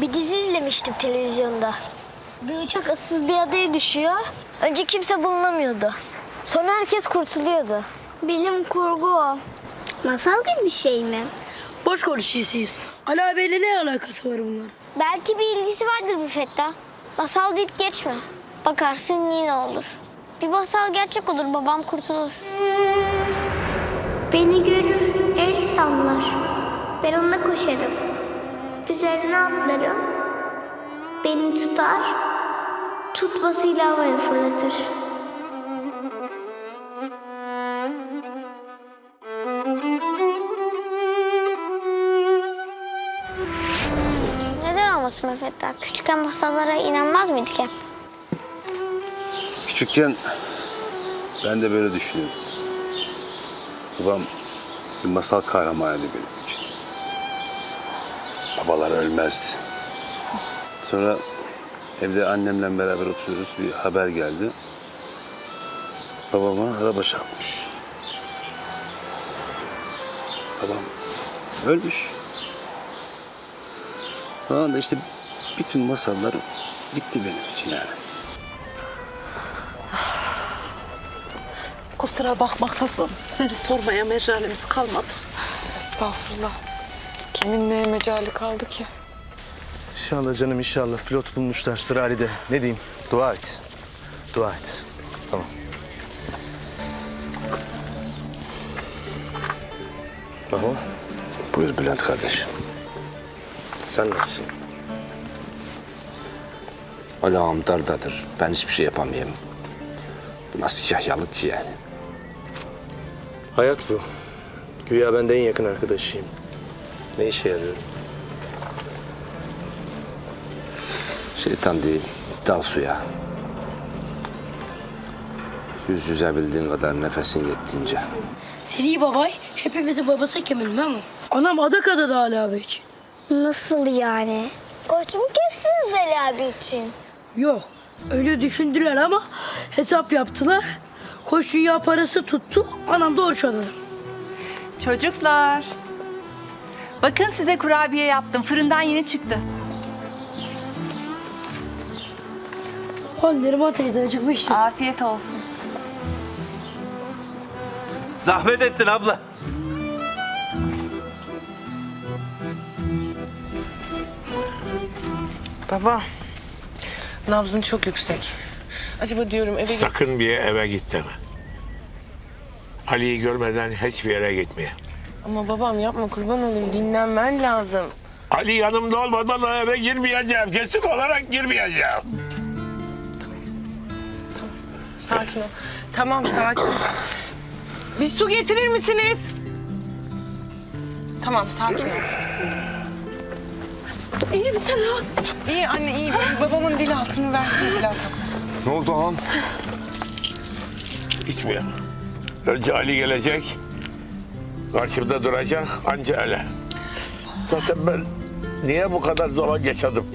Bir dizi izlemiştim televizyonda. Bir uçak ıssız bir adaya düşüyor. Önce kimse bulunamıyordu. Sonra herkes kurtuluyordu. Bilim kurgu o. Masal gibi bir şey mi? Boş konuşuyorsunuz. Ali abiyle ne alakası var bunların? Belki bir ilgisi vardır Müfetta. Masal deyip geçme. Bakarsın yine olur. Bir masal gerçek olur babam kurtulur. Beni görür, el sallar. Ben ona koşarım. Üzerine atlarım. Beni tutar, tutmasıyla havaya fırlatır. Neden olmasın Müfetta? Küçükken masallara inanmaz mıydık hep? Küçükken ben de böyle düşünüyordum. Babam bir masal kahramanıydı benim. Babalar ölmezdi. Sonra evde annemle beraber oturuyoruz. Bir haber geldi. Babama araba çarpmış. Babam ölmüş. O anda işte bütün masallar bitti benim için yani. Kusura bakma kızım. Seni sormaya mecalimiz kalmadı. Estağfurullah. Kimin neye mecali kaldı ki? İnşallah canım inşallah. Pilot bulmuşlar sıra Ali'de. Ne diyeyim? Dua et. Dua et. Tamam. Maho Buyur Bülent kardeş. sen nasılsın? Alağım dardadır. Ben hiçbir şey yapamayayım. Bu nasıl yahyalık ki yani? Hayat bu. Güya ben de en yakın arkadaşıyım. Ne işe yarıyor? Şeytan değil, dal suya. Yüz yüze bildiğin kadar nefesin yettiğince. Seni babay hepimizin babası Kemal mi? Anam adak adadı Ali abi için. Nasıl yani? Koç mu kestiniz Ali abi için? Yok öyle düşündüler ama hesap yaptılar. Koş dünya parası tuttu. Anam da oruç. Çocuklar. Bakın size kurabiye yaptım. Fırından yeni çıktı. O Neriman teyze acıkmıştı. Afiyet olsun. Zahmet ettin abla. Baba, nabzın çok yüksek. Acaba diyorum eve git. Sakın bir eve git deme. Ali'yi görmeden hiçbir yere gitmeye. Ama babam yapma kurban olayım dinlenmen lazım. Ali yanımda olmadan o eve girmeyeceğim. Kesin olarak girmeyeceğim. Sakin ol. Tamam sakin. Bir su getirir misiniz? Tamam sakin ol. İyi misin ha? İyi anne iyi. Babamın dil altını versene dil altını. Ne oldu ağam? Gitmiyor. Önce Ali gelecek. Karşımda duracak anca öyle. Zaten ben niye bu kadar zaman yaşadım?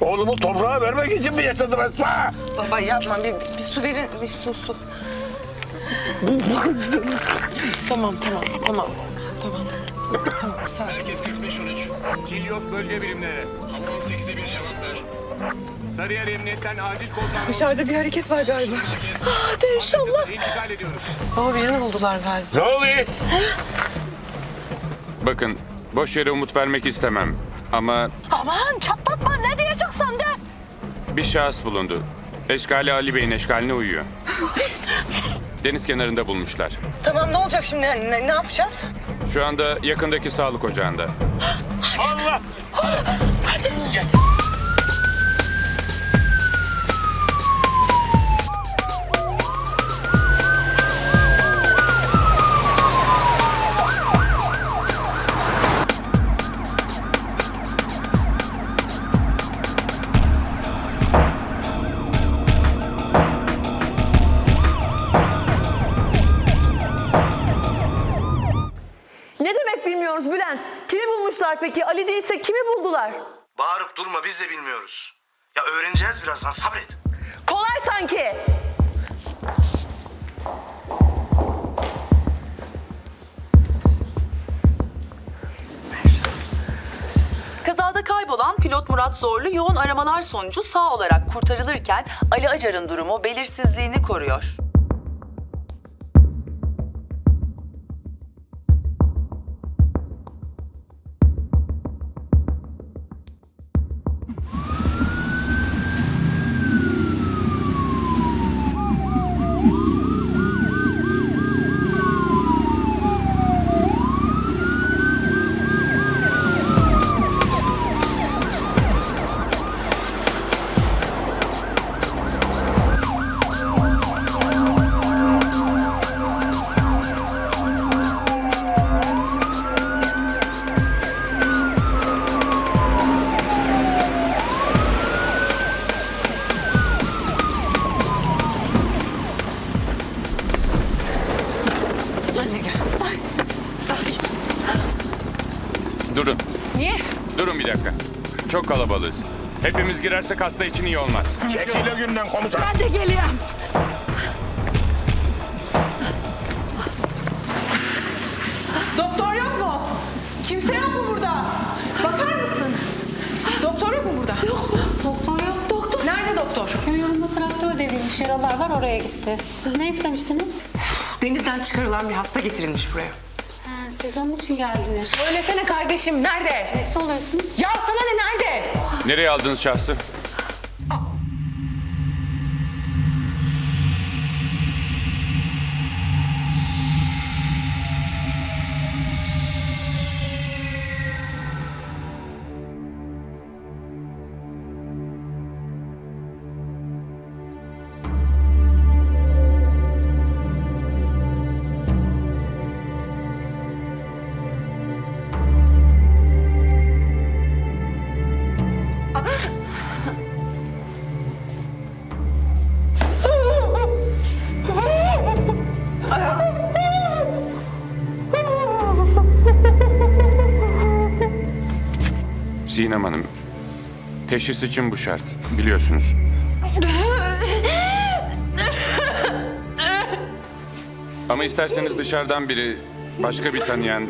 Oğlumu toprağa vermek için mi yaşadım Esma? Baba yapma bir, bir su verin. Bir su su. tamam tamam tamam. Tamam. Tamam sakin. Kilyos bölge birimleri. Havan 8'e bir cevap ver. Sarıyer Emniyet'ten acil kod dalgası. Dışarıda bir hareket var galiba. Hadi inşallah. İntikal ediyoruz. Baba birini buldular galiba. Ne oluyor? Bakın, boş yere umut vermek istemem. Ama Aman çatlatma ne diyeceksen de. bir şahıs bulundu. Eşkali Ali Bey'in eşkaline uyuyor. Deniz kenarında bulmuşlar. Tamam ne olacak şimdi? Ne, ne yapacağız? Şu anda yakındaki sağlık ocağında. bulmuşlar peki? Ali değilse kimi buldular? Bağırıp durma biz de bilmiyoruz. Ya öğreneceğiz birazdan sabret. Kolay sanki. Kazada kayboldu. olan pilot Murat Zorlu yoğun aramalar sonucu sağ olarak kurtarılırken Ali Acar'ın durumu belirsizliğini koruyor. you Girersek hasta için iyi olmaz. Çekil o günden komutan. Ben de geliyorum. Doktor yok mu? Kimse yok mu burada? Bakar mısın? Doktor yok mu burada? Yok. Doktor yok. Doktor. Nerede doktor? Köy yolunda traktör devrilmiş. Yaralar var oraya gitti. Siz ne istemiştiniz? Denizden çıkarılan bir hasta getirilmiş buraya. Siz onun için geldiniz. Söylesene kardeşim nerede? Nesi oluyorsunuz? Ya sana ne nerede? Nereye aldınız şahsı? Teşhis için bu şart. Biliyorsunuz. Ama isterseniz dışarıdan biri, başka bir tanıyan...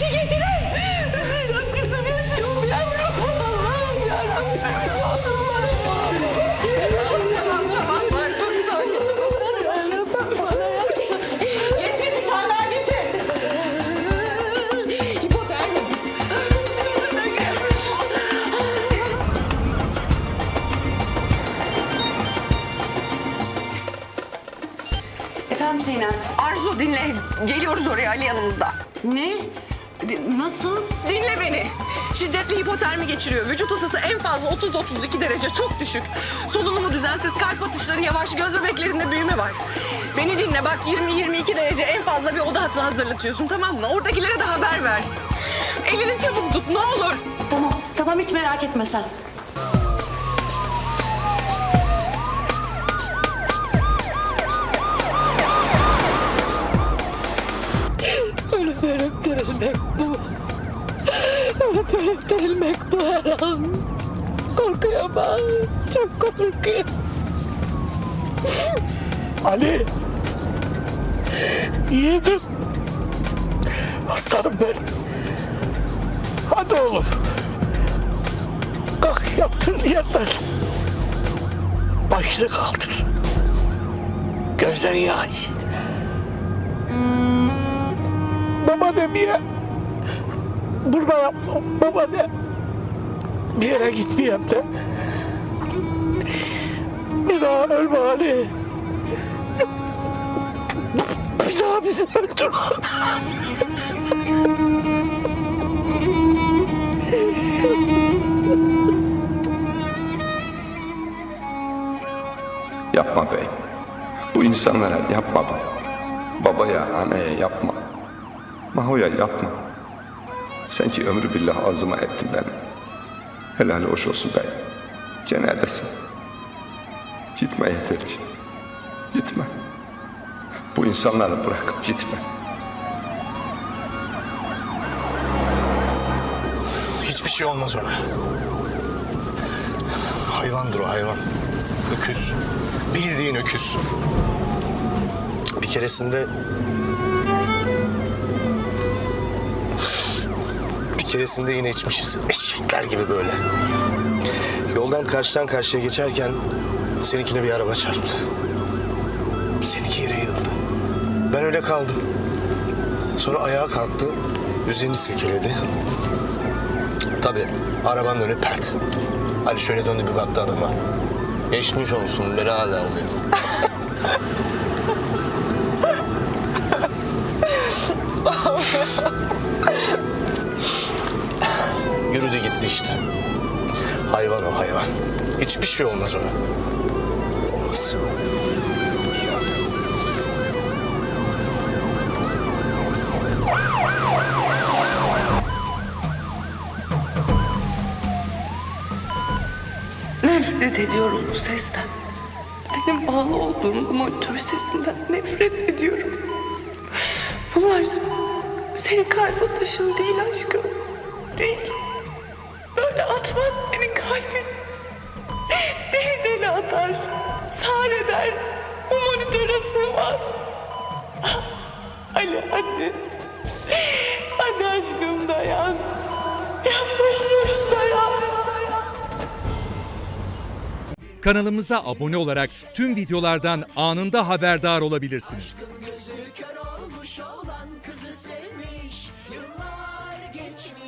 Şey getirin. Kızım yaşıyor yavrum. Allah'ım yarabbim. Efendim Sinem. Arzu dinle. Geliyoruz oraya Ali yanımızda. Ne? Nasıl? Dinle beni. Şiddetli hipotermi geçiriyor. Vücut ısısı en fazla 30-32 derece. Çok düşük. Solunumu düzensiz, kalp atışları yavaş, göz bebeklerinde büyüme var. Beni dinle bak 20-22 derece en fazla bir oda hatı hazırlatıyorsun tamam mı? Oradakilere de haber ver. Elini çabuk tut ne olur. Tamam, tamam hiç merak etme sen. Dirilmek bu. Ölüp dirilmek bu her an. bak. Çok korkuyor. Ali. Yiğidim. Aslanım benim. Hadi oğlum. Kalk yattığın yerden. Başını kaldır. Gözlerini aç. Baba demeye. Burada yapma. Baba de. Bir yere gitmeyeyim de. Bir daha ölme Ali. Bir daha bizi öldürme. Yapma bey. Bu insanlara yapma. Babaya, anneye yapma. Mahoya yapma. Sen ki ömrü billah ağzıma ettin benim. Helal hoş olsun bey. Cenedesin. Gitme yeterci. Gitme. Bu insanları bırakıp gitme. Hiçbir şey olmaz ona. Hayvandır o hayvan. Öküz. Bildiğin öküz. Bir keresinde... keresinde yine içmişiz. Eşekler gibi böyle. Yoldan karşıdan karşıya geçerken seninkine bir araba çarptı. Seninki yere yığıldı. Ben öyle kaldım. Sonra ayağa kalktı. Üzerini silkeledi. Tabii arabanın önü pert. Ali şöyle döndü bir baktı adama. Geçmiş olsun birader dedi. Yürüdü gitti işte. Hayvan o hayvan. Hiçbir şey olmaz ona. Olmaz. Nefret ediyorum bu sesten. Senin bağlı olduğun bu monitör sesinden nefret ediyorum. Bunlar senin kalp atışın değil aşkım. Değil. Atmaz senin kalbin. Deli deli atar. Sar eder. Bu monitöre sığmaz. Ali hadi. Hadi aşkım dayan. Yalvarırım dayan. Kanalımıza abone olarak tüm videolardan anında haberdar olabilirsiniz.